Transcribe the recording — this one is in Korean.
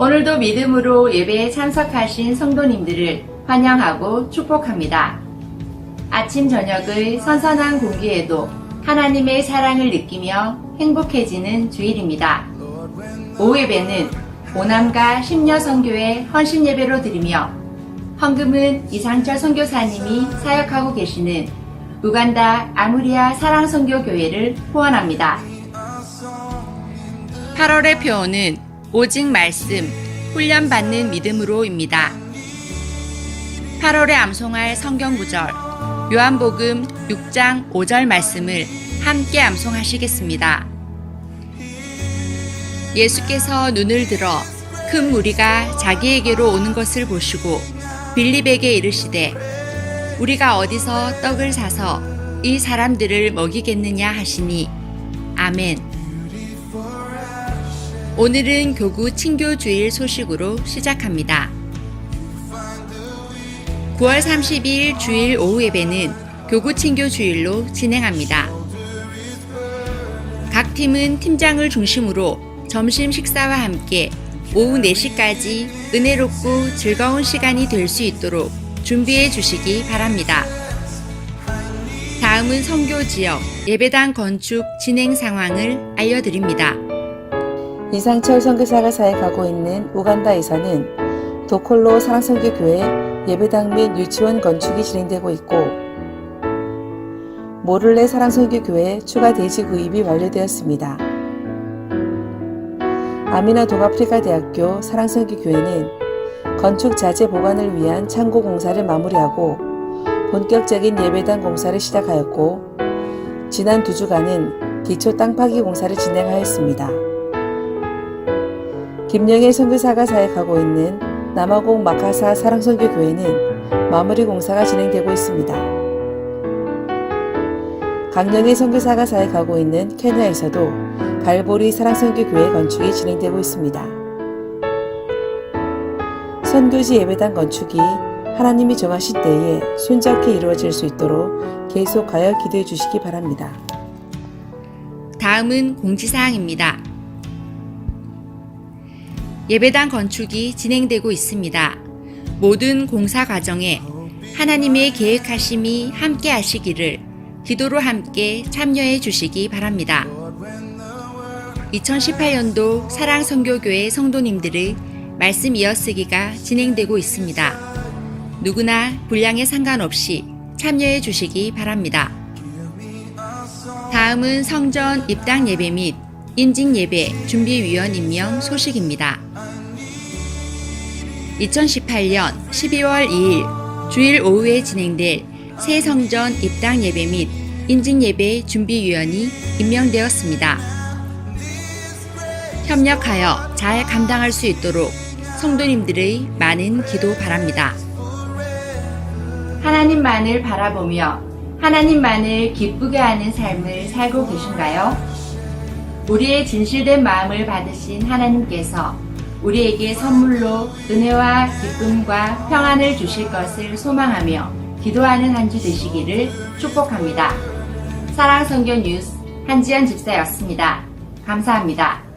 오늘도 믿음으로 예배에 참석하신 성도님들을 환영하고 축복합니다. 아침 저녁의 선선한 공기에도 하나님의 사랑을 느끼며 행복해지는 주일입니다. 오후 예배는 오남과 심려 선교회 헌신 예배로 드리며 헌금은 이상철 선교사님이 사역하고 계시는 우간다 아무리아 사랑선교교회를 후원합니다. 8월의 표어는 오직 말씀, 훈련받는 믿음으로입니다. 8월에 암송할 성경 구절, 요한복음 6장 5절 말씀을 함께 암송하시겠습니다. 예수께서 눈을 들어 큰 무리가 자기에게로 오는 것을 보시고 빌립에게 이르시되 우리가 어디서 떡을 사서 이 사람들을 먹이겠느냐 하시니 아멘. 오늘은 교구 친교 주일 소식으로 시작합니다. 9월 30일 주일 오후 예배는 교구 친교 주일로 진행합니다. 각 팀은 팀장을 중심으로 점심 식사와 함께 오후 4시까지 은혜롭고 즐거운 시간이 될 수 있도록 준비해 주시기 바랍니다. 다음은 선교 지역 예배당 건축 진행 상황을 알려드립니다. 이상철 선교사가 사역하고 있는 우간다에서는 도콜로 사랑선교교회 예배당 및 유치원 건축이 진행되고 있고 모를레 사랑선교교회 추가 대지 구입이 완료되었습니다. 아미나 동아프리카 대학교 사랑선교교회는 건축 자재 보관을 위한 창고 공사를 마무리하고 본격적인 예배당 공사를 시작하였고 지난 두 주간은 기초 땅 파기 공사를 진행하였습니다. 김영애 선교사가 사역하고 있는 남아공 마카사 사랑선교 교회는 마무리 공사가 진행되고 있습니다. 강영애 선교사가 사역하고 있는 케냐에서도 갈보리 사랑선교교회 건축이 진행되고 있습니다. 선교지 예배당 건축이 하나님이 정하신 때에 순적히 이루어질 수 있도록 계속하여 기도해 주시기 바랍니다. 다음은 공지사항입니다. 예배당 건축이 진행되고 있습니다. 모든 공사 과정에 하나님의 계획하심이 함께 하시기를 기도로 함께 참여해 주시기 바랍니다. 2018년도 사랑선교교회 성도님들의 말씀 이어쓰기가 진행되고 있습니다. 누구나 분량에 상관없이 참여해 주시기 바랍니다. 다음은 성전 입당 예배 및 인직 예배 준비위원 임명 소식입니다. 2018년 12월 2일 주일 오후에 진행될 새 성전 입당 예배 및 인직 예배 준비위원이 임명되었습니다. 협력하여 잘 감당할 수 있도록 성도님들의 많은 기도 바랍니다. 하나님만을 바라보며 하나님만을 기쁘게 하는 삶을 살고 계신가요? 우리의 진실된 마음을 받으신 하나님께서 우리에게 선물로 은혜와 기쁨과 평안을 주실 것을 소망하며 기도하는 한 주 되시기를 축복합니다. 사랑성교 뉴스 한지연 집사였습니다. 감사합니다.